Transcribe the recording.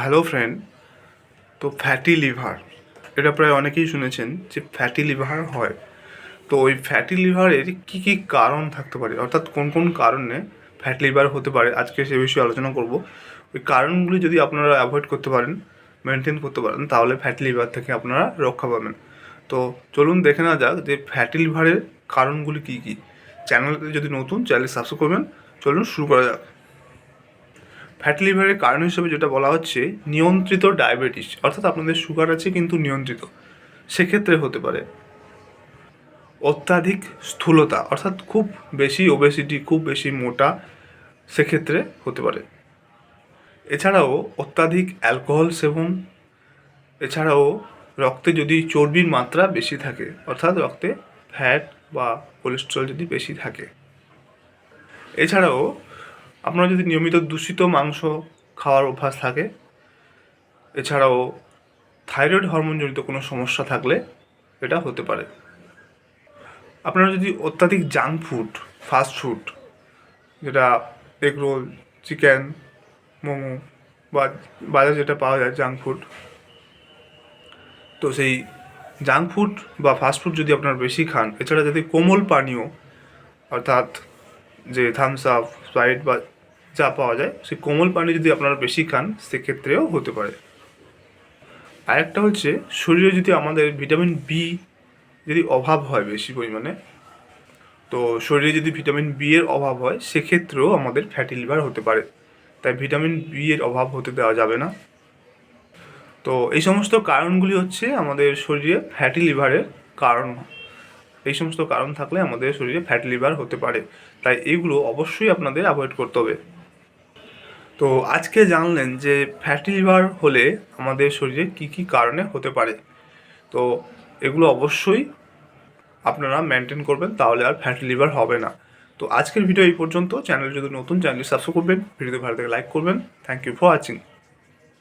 Hello friend তো fatty liver এটা প্রায় অনেকেই শুনেছেন যে ফ্যাটি লিভার হয়। তো ওই ফ্যাটি লিভারের কী কী কারণ থাকতে পারে? অর্থাৎ কোন কোন কারণে ফ্যাটি লিভার হতে পারে? আজকে সে বিষয়ে আলোচনা করব। ওই কারণগুলি যদি আপনারা অ্যাভয়েড করতে পারেন মেনটেন করতে পারেন, তাহলে ফ্যাটি লিভার থেকে আপনারা রক্ষা পাবেন। তো চলুন দেখে না যাক যে ফ্যাটি লিভারের কারণগুলি কী কী। চ্যানেলতে যদি নতুন চ্যানেল সাবস্ক্রাইব করবেন। চলুন শুরু করা যাক। ফ্যাটি লিভারের কারণ হিসেবে যেটা বলা হচ্ছে নিয়ন্ত্রিত ডায়াবেটিস অর্থাৎ আপনাদের সুগার আছে কিন্তু নিয়ন্ত্রিত। সেক্ষেত্রে হতে পারে অত্যাধিক স্থূলতা, অর্থাৎ খুব বেশি ওবেসিটি খুব বেশি মোটা, সেক্ষেত্রে হতে পারে। এছাড়াও অত্যাধিক অ্যালকোহল সেবন, এছাড়াও রক্তে যদি চর্বির মাত্রা বেশি থাকে, অর্থাৎ রক্তে ফ্যাট বা কোলেস্ট্রল যদি বেশি থাকে। এছাড়াও আপনার যদি নিয়মিত দূষিত মাংস খাওয়ার অভ্যাস থাকে, এছাড়াও থাইরয়েড হরমোনজনিত কোনো সমস্যা থাকলে এটা হতে পারে। আপনারা যদি অত্যাধিক জাঙ্ক ফুড, ফাস্ট ফুড, যেটা এগ রোল, চিকেন, মোমো বা বাজারে যেটা পাওয়া যায় জাঙ্ক ফুড, তো সেই জাঙ্ক ফুড বা ফাস্ট ফুড যদি আপনারা বেশি খান, এছাড়া যদি কোমল পানীয়, অর্থাৎ যে থামস আপ স্প্রাইট বা যা পাওয়া যায়। সেই কোমল পানি যদি আপনারা বেশি খান, সেক্ষেত্রেও হতে পারে। আরেকটা হচ্ছে, শরীরে যদি আমাদের ভিটামিন বি যদি অভাব হয় বেশি পরিমাণে, তো শরীরে যদি ভিটামিন বি এর অভাব হয়, সেক্ষেত্রেও আমাদের ফ্যাটি লিভার হতে পারে। তাই ভিটামিন বি এর অভাব হতে দেওয়া যাবে না। তো এই সমস্ত কারণগুলি হচ্ছে আমাদের শরীরে ফ্যাটি লিভারের কারণ। এই সমস্ত কারণ থাকলে আমাদের শরীরে ফ্যাটি লিভার হতে পারে। তাই এগুলো অবশ্যই আপনাদের অ্যাভয়েড করতে হবে। তো আজকে জানলেন যে ফ্যাটি লিভার হলে আমাদের শরীরে কি কি কারণে হতে পারে। তো এগুলো অবশ্যই আপনারা মেনটেন করবেন, তাহলে আর ফ্যাটি লিভার হবে না। তো আজকের ভিডিও এই পর্যন্ত। চ্যানেল যদি নতুন চ্যানেল সাবস্ক্রাইব করবেন। ভিডিওতে ভালো থেকে লাইক করবেন। Thank you for watching